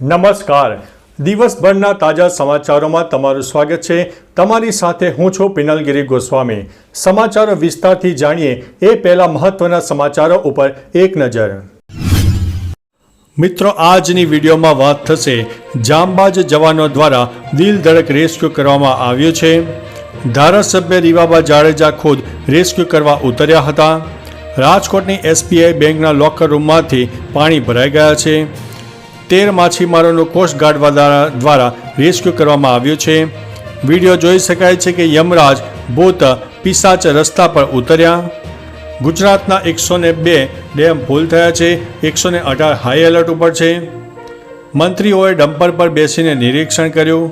નમસ્કાર. દિવસભરના તાજા સમાચારોમાં તમારું સ્વાગત છે. તમારી સાથે હું છું પિનલગીરી ગોસ્વામી. સમાચારો વિસ્તારથી જાણીએ એ પહેલા મહત્વના સમાચારો ઉપર એક નજર. મિત્રો, આજની વિડીયોમાં વાત થશે જામબાજ જવાનો દ્વારા દિલ ધડક રેસ્ક્યુ કરવામાં આવ્યો છે. ધારાસભ્ય રીવાબા જાડેજા ખુદ રેસ્ક્યુ કરવા ઉતર્યા હતા. રાજકોટની એસબીઆઈ બેંકના લોકર રૂમમાંથી પાણી ભરાઈ ગયા છે. તેર માછીમારોનું કોસ્ટગાર્ડ દ્વારા રેસ્ક્યુ કરવામાં આવ્યું છે. વીડિયો જોઈ શકાય છે કે યમરાજ ભૂત પિસાચ રસ્તા પર ઉતર્યા. ગુજરાતના એકસો ને બે ડેમ ફૂલ થયા છે. એકસો ને અઢાર હાઈ એલર્ટ ઉપર છે. મંત્રીઓએ ડમ્પર પર બેસીને નિરીક્ષણ કર્યું.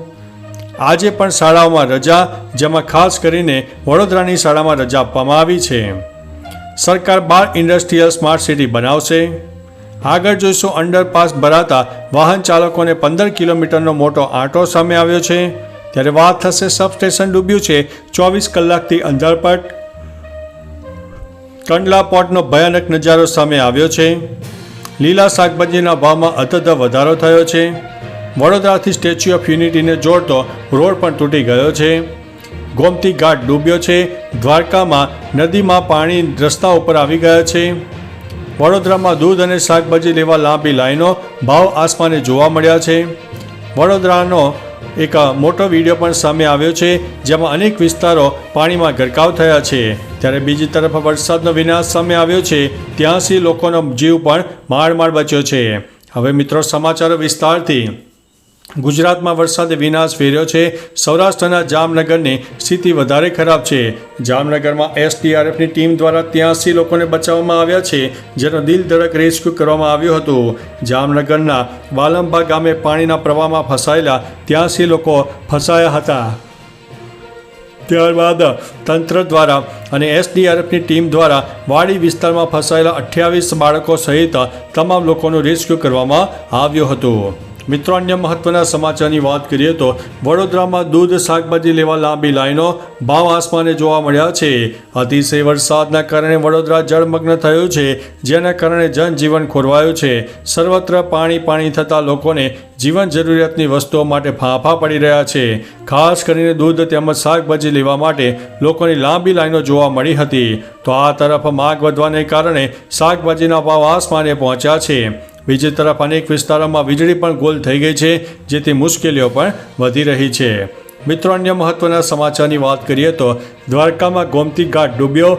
આજે પણ શાળાઓમાં રજા, જેમાં ખાસ કરીને વડોદરાની શાળામાં રજા આપવામાં આવી છે. સરકાર બાર ઇન્ડસ્ટ્રીયલ સ્માર્ટ સિટી બનાવશે. આગળ જોઈશું અંડરપાસ ભરાતા વાહન ચાલકોને પંદર કિલોમીટરનો મોટો આંટો સામે આવ્યો છે. ત્યારે વાત થશે સબસ્ટેશન ડૂબ્યું છે ચોવીસ કલાકથી અંધારપટ. કંડલા પોર્ટનો ભયાનક નજારો સામે આવ્યો છે. લીલા શાકભાજીના ભાવમાં અતધ વધારો થયો છે. વડોદરાથી સ્ટેચ્યુ ઓફ યુનિટીને જોડતો રોડ પણ તૂટી ગયો છે. ગોમતી ઘાટ ડૂબ્યો છે. દ્વારકામાં નદીમાં પાણી રસ્તા ઉપર આવી ગયા છે. વડોદરામાં દૂધ અને શાકભાજી લેવા લાંબી લાઈનો ભાવ આસમાને જોવા મળ્યા છે. વડોદરાનો એક મોટો વીડિયો પણ સામે આવ્યો છે, જેમાં અનેક વિસ્તારો પાણીમાં ગરકાવ થયા છે. ત્યારે બીજી તરફ વરસાદનો વિનાશ સામે આવ્યો છે ત્યાંસી લોકોનો જીવ પણ માળ માળ બચ્યો છે. હવે મિત્રો, સમાચારો વિસ્તારથી. ગુજરાતમાં વરસાદે વિનાશ ફેર્યો છે. સૌરાષ્ટ્રના જામનગરની સ્થિતિ વધારે ખરાબ છે. જામનગરમાં એસડીઆરએફની ટીમ દ્વારા ત્યાંસી લોકોને બચાવવામાં આવ્યા છે, જેનો દિલ ધડક રેસ્ક્યુ કરવામાં આવ્યું હતું. જામનગરના વાલંબા ગામે પાણીના પ્રવાહમાં ફસાયેલા ત્યાંસી લોકો ફસાયા હતા. ત્યારબાદ તંત્ર દ્વારા અને એસડીઆરએફની ટીમ દ્વારા વાડી વિસ્તારમાં ફસાયેલા અઠ્યાવીસ બાળકો સહિત તમામ લોકોનું રેસ્ક્યુ કરવામાં આવ્યું હતું. મિત્રો, અન્ય મહત્વના સમાચારની વાત કરીએ તો વડોદરામાં દૂધ, શાકભાજી લેવા લાંબી લાઈનો, ભાવ આસમાને જોવા મળ્યા છે. અતિશય વરસાદના કારણે વડોદરા જળમગ્ન થયું છે, જેના કારણે જનજીવન ખોરવાયું છે. સર્વત્ર પાણી પાણી થતાં લોકોને જીવન જરૂરિયાતની વસ્તુઓ માટે ફાંફા પડી રહ્યા છે. ખાસ કરીને દૂધ તેમજ શાકભાજી લેવા માટે લોકોની લાંબી લાઈનો જોવા મળી હતી. તો આ તરફ માગ વધવાને કારણે શાકભાજીના ભાવ આસમાને પહોંચ્યા છે. બીજી તરફ અનેક વિસ્તારોમાં વીજળી પણ ગોલ થઈ ગઈ છે, જેથી મુશ્કેલીઓ પણ વધી રહી છે. મિત્રો, અન્ય મહત્વના સમાચારની વાત કરીએ તો દ્વારકામાં ગોમતી ઘાટ ડૂબ્યો.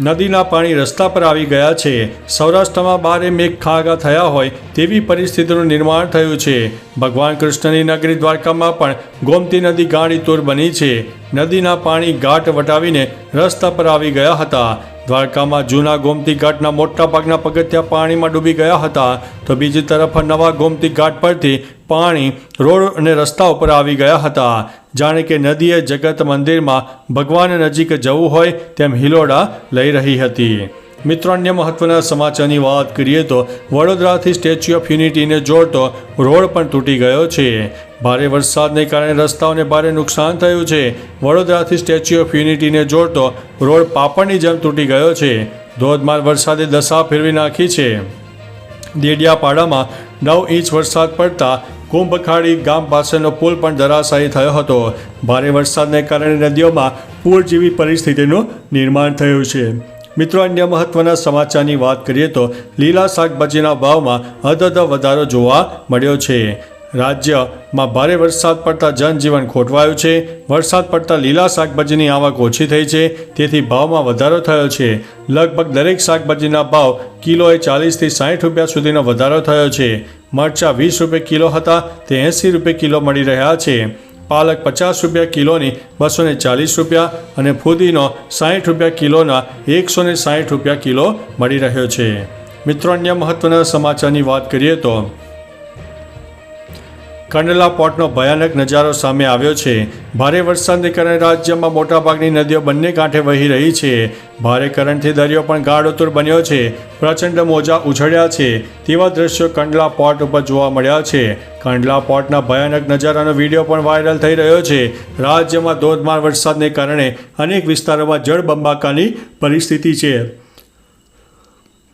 નદીના પાણી રસ્તા પર આવી ગયા છે. સૌરાષ્ટ્રમાં બારે મેઘ ખાગા થયા હોય તેવી પરિસ્થિતિનું નિર્માણ થયું છે. ભગવાન કૃષ્ણની નગરી દ્વારકામાં પણ ગોમતી નદી ગાડી તૂર બની છે. નદીના પાણી ઘાટ વટાવીને રસ્તા પર આવી ગયા હતા. દ્વારકામાં જૂના ગોમતી ઘાટના મોટા ભાગના પગથિયા પાણીમાં ડૂબી ગયા હતા, તો બીજી તરફ નવા ગોમતી ઘાટ પરથી પાણી રોડ અને રસ્તા ઉપર આવી ગયા હતા. જાણે કે નદીએ જગત મંદિરમાં ભગવાન નજીક જવું હોય તેમ હિલોડા લઈ રહી હતી. મિત્રો, અન્ય મહત્વના સમાચારની વાત કરીએ તો વડોદરાથી સ્ટેચ્યુ ઓફ યુનિટીને જોડતો રોડ પણ તૂટી ગયો છે. ભારે વરસાદને કારણે રસ્તાઓને ભારે નુકસાન થયું છે. વડોદરાથી સ્ટેચ્યુ ઓફ યુનિટીને જોડતો રોડ પાપડની જેમ તૂટી ગયો છે. ધોધમાર વરસાદે દશા ફેરવી નાખી છે. દેડિયાપાડામાં નવ ઇંચ વરસાદ પડતા કુંભખાડી ગામ પાસેનો પુલ પણ ધરાશાયી થયો હતો. ભારે વરસાદને કારણે નદીઓમાં પૂર જેવી પરિસ્થિતિનું નિર્માણ થયું છે. મિત્રો, અન્ય મહત્વના સમાચારની વાત કરીએ તો લીલા શાકભાજીના ભાવમાં અધધ વધારો જોવા મળ્યો છે. રાજ્યમાં ભારે વરસાદ પડતા જનજીવન ખોટવાયું છે. વરસાદ પડતા લીલા શાકભાજીની આવક ઓછી થઈ છે. તેથી ભાવમાં વધારો થયો છે. લગભગ દરેક શાકભાજીના ભાવ કિલોએ ચાલીસથી સાઠ રૂપિયા સુધીનો વધારો થયો છે. મરચાં વીસ રૂપિયા કિલો હતા. તે એંસી રૂપિયા કિલો મળી રહ્યા છે. પાલક પચાસ રૂપિયા કિલોની બસો ચાલીસ રૂપિયા અને ફુદીનો સાઠ રૂપિયા કિલોના એકસો સાઠ રૂપિયા કિલો મળી રહ્યો છે. મિત્રો, અન્ય મહત્વના સમાચારની વાત કરીએ તો કંડલા પોર્ટનો ભયાનક નજારો સામે આવ્યો છે. ભારે વરસાદને કારણે રાજ્યમાં મોટાભાગની નદીઓ બંને કાંઠે વહી રહી છે. ભારે કરંટથી દરિયો પણ ગાઢોતુર બન્યો છે. પ્રચંડ મોજા ઉછળ્યા છે. તેવા દ્રશ્યો કંડલા પોર્ટ ઉપર જોવા મળ્યા છે. કંડલા પોર્ટના ભયાનક નજારાનો વીડિયો પણ વાયરલ થઈ રહ્યો છે. રાજ્યમાં ધોધમાર વરસાદને કારણે અનેક વિસ્તારોમાં જળબંબાકાની પરિસ્થિતિ છે.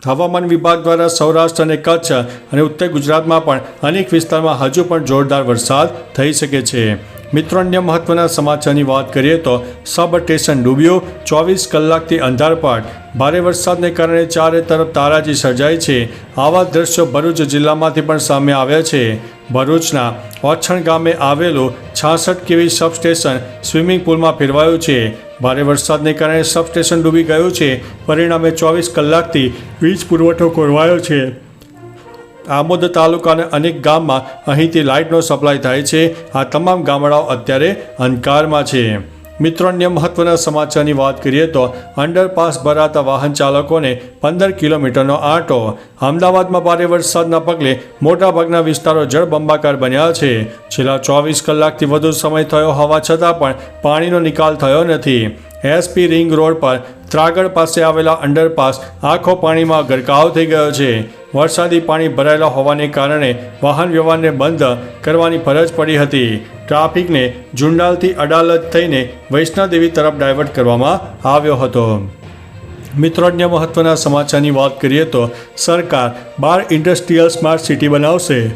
હવામાન વિભાગ દ્વારા સૌરાષ્ટ્ર અને કચ્છ અને ઉત્તર ગુજરાતમાં પણ અનેક વિસ્તારમાં હજુ પણ જોરદાર વરસાદ થઈ શકે છે. મિત્રો, અન્ય મહત્વના સમાચારની વાત કરીએ તો સબ સ્ટેશન ડૂબ્યું, ચોવીસ કલાકથી અંધારપાટ ભારે વરસાદને કારણે ચારે તરફ તારાજી સર્જાય છે. આવા દ્રશ્યો ભરૂચ જિલ્લામાંથી પણ સામે આવ્યા છે. ભરૂચના ઓછણ ગામે આવેલું છાસઠ કેવી સબસ્ટેશન સ્વિમિંગ પુલમાં ફેરવાયું છે. ભારે વરસાદને કારણે સબસ્ટેશન ડૂબી ગયું છે. પરિણામે ચોવીસ કલાકથી વીજ પુરવઠો ખોરવાયો છે. આમોદ તાલુકાના અનેક ગામમાં અહીંથી લાઇટનો સપ્લાય થાય છે. આ તમામ ગામડાઓ અત્યારે અંધકારમાં છે. મિત્રો, અન્ય મહત્વના સમાચારની વાત કરીએ તો અંડરપાસ ભરાતા વાહન ચાલકોને પંદર કિલોમીટરનો આંટો. અમદાવાદમાં ભારે વરસાદના પગલે મોટાભાગના વિસ્તારો જળબંબાકાર બન્યા છે. છેલ્લા ચોવીસ કલાકથી વધુ સમય થયો હોવા છતાં પણ પાણીનો નિકાલ થયો નથી. એસપી રિંગ રોડ પર ત્રાગડ પાસે આવેલા અંડરપાસ આખો પાણીમાં ગરકાવ થઈ ગયો છે. વરસાદી પાણી ભરાયેલા હોવાને કારણે વાહન વ્યવહારને બંધ કરવાની ફરજ પડી હતી. ટ્રાફિકને જુંડાલથી અડાલત થઈને વૈષ્ણોદેવી તરફ ડાયવર્ટ કરવામાં આવ્યો હતો. મિત્રો, અન્ય મહત્વના સમાચારની વાત કરીએ તો સરકાર બાર ઇન્ડસ્ટ્રીયલ સ્માર્ટ સિટી બનાવશે.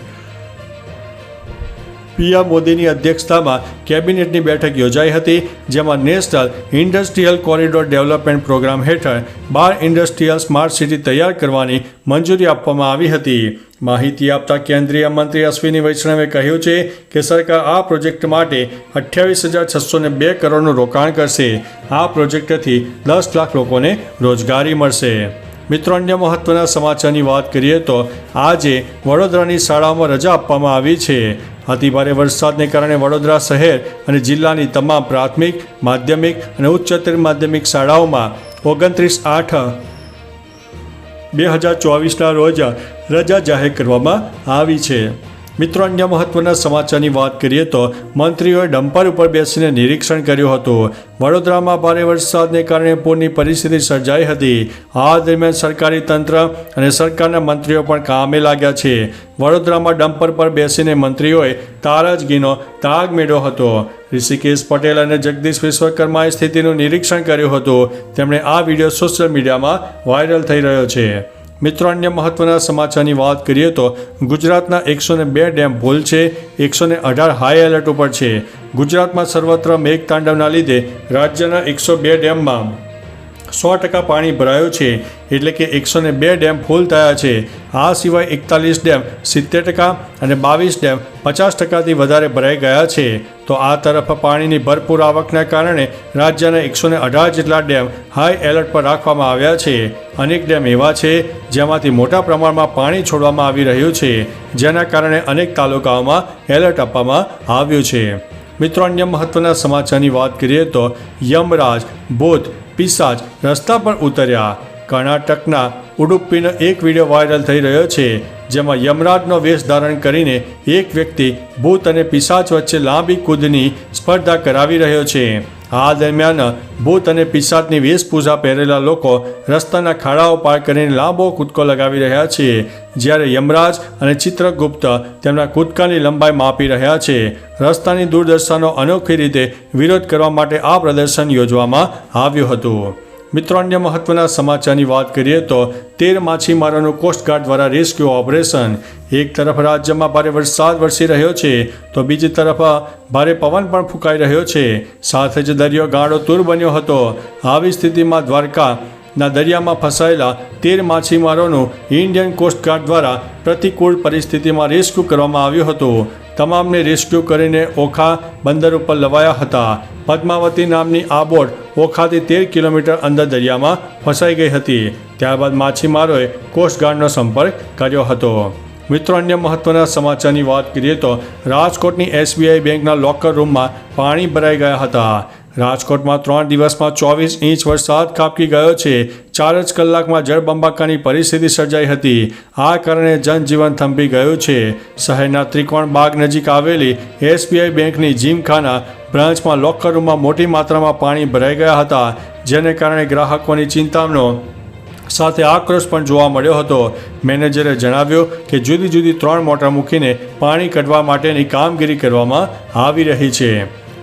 પીએમ મોદીની અધ્યક્ષતામાં કેબિનેટની બેઠક યોજાઈ હતી, જેમાં national industrial corridor development program હેઠળ બાર ઇન્ડસ્ટ્રીયલ સ્માર્ટ સિટી તૈયાર કરવાની મંજૂરી આપવામાં આવી હતી. માહિતી આપતા કેન્દ્રીય મંત્રી અશ્વિની વૈષ્ણવે કહ્યું છે કે સરકાર આ પ્રોજેક્ટ માટે અઠ્યાવીસ હજાર છસો ને બે કરોડનું રોકાણ કરશે. આ પ્રોજેક્ટથી દસ લાખ લોકોને રોજગારી મળશે. મિત્રો, અન્ય મહત્વના સમાચારની વાત કરીએ તો આજે વડોદરાની શાળાઓમાં રજા આપવામાં આવી છે. અતિભારે વરસાદને કારણે વડોદરા શહેર અને જિલ્લાની તમામ પ્રાથમિક, માધ્યમિક અને ઉચ્ચતર માધ્યમિક શાળાઓમાં ઓગણત્રીસ આઠ બે હજાર ચોવીસના રોજ રજા જાહેર કરવામાં આવી છે. મિત્રો, અન્ય મહત્વના સમાચારની વાત કરીએ તો મંત્રીઓએ ડમ્પર ઉપર બેસીને નિરીક્ષણ કર્યું હતું. વડોદરામાં ભારે વરસાદને કારણે પૂરની પરિસ્થિતિ સર્જાઈ હતી. આ દરમિયાન સરકારી તંત્ર અને સરકારના મંત્રીઓ પણ કામે લાગ્યા છે. વડોદરામાં ડમ્પર પર બેસીને મંત્રીઓએ તારાજગીનો તાગ મેળવ્યો હતો. ઋષિકેશ પટેલ અને જગદીશ વિશ્વકર્માએ સ્થિતિનું નિરીક્ષણ કર્યું હતું. તેમણે આ વીડિયો સોશિયલ મીડિયામાં વાયરલ થઈ રહ્યો છે. મિત્રો, અન્ય મહત્વના સમાચારની વાત કરીએ તો ગુજરાતના એકસો બે ડેમ ભૂલ છે, એકસો અઢાર હાઈ એલર્ટ ઉપર છે. ગુજરાતમાં સર્વત્ર મેઘતાંડવના લીધે રાજ્યના એકસો બે ડેમમાં સો ટકા પાણી ભરાયું છે એટલે કે એકસો ને બે ડેમ ફૂલ થયા છે. આ સિવાય એકતાલીસ ડેમ, સિત્તેર ટકા અને બાવીસ ડેમ પચાસ ટકાથી વધારે ભરાઈ ગયા છે. તો આ તરફ પાણીની ભરપૂર આવકના કારણે રાજ્યના એકસો ને અઢાર જેટલા ડેમ હાઈ એલર્ટ પર રાખવામાં આવ્યા છે. અનેક ડેમ એવા છે જેમાંથી મોટા પ્રમાણમાં પાણી છોડવામાં આવી રહ્યું છે, જેના કારણે અનેક તાલુકાઓમાં એલર્ટ આપવામાં આવ્યું છે. મિત્રો, અન્ય મહત્વના સમાચારની વાત કરીએ તો યમરાજ ભૂત પિશાચ રસ્તા પર ઉતર્યા. કર્ણાટકના ઉડુપ્પીનો એક વીડિયો વાયરલ થઈ રહ્યો છે, જેમાં યમરાજનો વેશ ધારણ કરીને એક વ્યક્તિ ભૂત અને પિશાચ વચ્ચે લાંબી કૂદની સ્પર્ધા કરાવી રહ્યો છે. આ દરમિયાન ભૂત અને પિશાચની વેશભૂષા પહેરેલા લોકો રસ્તાના ખાડાઓ પાર કરીને લાંબો કૂદકો લગાવી રહ્યા છે. જ્યારે યમરાજ અને ચિત્રગુપ્ત તેમના કૂદકાની લંબાઈ માપી રહ્યા છે, રસ્તાની દુર્દશાનો અનોખી રીતે વિરોધ કરવા માટે આ પ્રદર્શન યોજવામાં આવ્યું હતું. મિત્રો, અન્ય મહત્વના સમાચારની વાત કરીએ તો તેર માછીમારોનું કોસ્ટગાર્ડ દ્વારા રેસ્ક્યુ ઓપરેશન એક તરફ રાજ્યમાં ભારે વરસાદ વરસી રહ્યો છે, તો બીજી તરફ ભારે પવન પણ ફૂંકાઈ રહ્યો છે. સાથે જ દરિયો ગાળો તૂર બન્યો હતો. આવી સ્થિતિમાં દ્વારકા ના દરિયામાં ફસાયેલા તેર માછીમારોનું ઇન્ડિયન કોસ્ટગાર્ડ દ્વારા પ્રતિકૂળ પરિસ્થિતિમાં રેસ્ક્યુ કરવામાં આવ્યું હતું. તમામને રેસ્ક્યુ કરીને ઓખા બંદર ઉપર લવાયા હતા. પદ્માવતી નામની આ બોટ ઓખાથી તેર કિલોમીટર અંદર દરિયામાં ફસાઈ ગઈ હતી. ત્યારબાદ માછીમારોએ કોસ્ટગાર્ડનો સંપર્ક કર્યો હતો. મિત્રો, અન્ય મહત્વના સમાચારની વાત કરીએ તો રાજકોટની એસબીઆઈ બેંકના લોકર રૂમમાં પાણી ભરાઈ ગયા હતા. રાજકોટમાં ત્રણ દિવસમાં ચોવીસ ઇંચ વરસાદ ખાબકી ગયો છે. ચાર જ કલાકમાં જળબંબાકાની પરિસ્થિતિ સર્જાઈ હતી. આ કારણે જનજીવન થંભી ગયું છે. શહેરના ત્રિકોણ બાગ નજીક આવેલી એસબીઆઈ બેંકની જીમખાના બ્રાન્ચમાં લોકર રૂમમાં મોટી માત્રામાં પાણી ભરાઈ ગયા હતા, જેને કારણે ગ્રાહકોની ચિંતાનો સાથે આક્રોશ પણ જોવા મળ્યો હતો. મેનેજરે જણાવ્યું કે જુદી જુદી ત્રણ મોટર મૂકીને પાણી કાઢવા માટેની કામગીરી કરવામાં આવી રહી છે.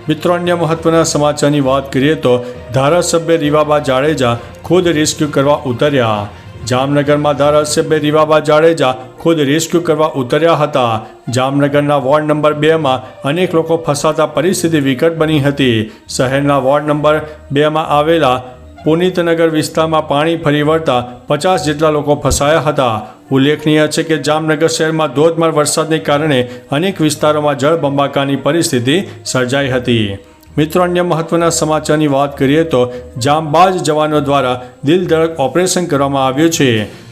મિત્રો, અન્ય મહત્વના સમાચારની વાત કરીએ તો ધારાસભ્ય રીવાબા જાડેજા ખુદ રેસ્ક્યુ કરવા ઉતર્યા. જામનગરમાં ધારાસભ્ય રીવાબા જાડેજા ખુદ રેસ્ક્યુ કરવા ઉતર્યા હતા. જામનગરના વોર્ડ નંબર બેમાં અનેક લોકો ફસાતા પરિસ્થિતિ વિકટ બની હતી. શહેરના વોર્ડ નંબર બેમાં આવેલા પુનિતનગર વિસ્તારમાં પાણી ફરી વળતા પચાસ જેટલા લોકો ફસાયા હતા. ઉલ્લેખનીય છે કે જામનગર શહેરમાં ધોધમાર વરસાદને કારણે અનેક વિસ્તારોમાં જળબંબાકારની પરિસ્થિતિ સર્જાઈ હતી. મિત્રો, અન્ય મહત્વના સમાચારની વાત કરીએ તો જામબાજ જવાનો દ્વારા દિલધડક ઓપરેશન કરવામાં આવ્યું છે.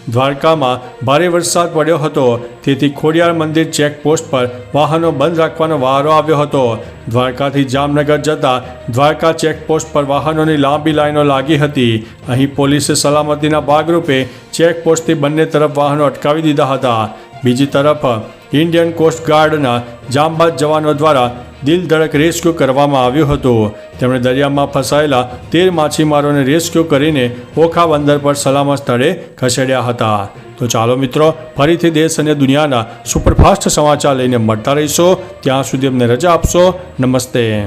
દ્વારકામાં ભારે વરસાદ પડ્યો હતો. તેથી ખોડિયાર મંદિર ચેકપોસ્ટ પર વાહનો બંધ રાખવાનો વારો આવ્યો હતો. દ્વારકાથી જામનગર જતા દ્વારકા ચેકપોસ્ટ પર વાહનોની લાંબી લાઈનો લાગી હતી. અહીં પોલીસે સલામતીના ભાગરૂપે ચેકપોસ્ટથી બંને તરફ વાહનો અટકાવી દીધા હતા. બીજી તરફ ઇન્ડિયન કોસ્ટ ગાર્ડના જામબાજ જવાનો દ્વારા દિલધડક રેસ્ક્યુ કરવામાં આવ્યું હતું. તેમણે દરિયામાં ફસાયેલા તેર માછીમારોને રેસ્ક્યુ કરીને ઓખા બંદર પર સલામત સ્થળે ખસેડ્યા હતા. તો ચાલો મિત્રો, ફરીથી દેશ અને દુનિયાના સુપરફાસ્ટ સમાચાર લઈને મળતા રહીશો. ત્યાં સુધી અમને રજા આપશો. નમસ્તે.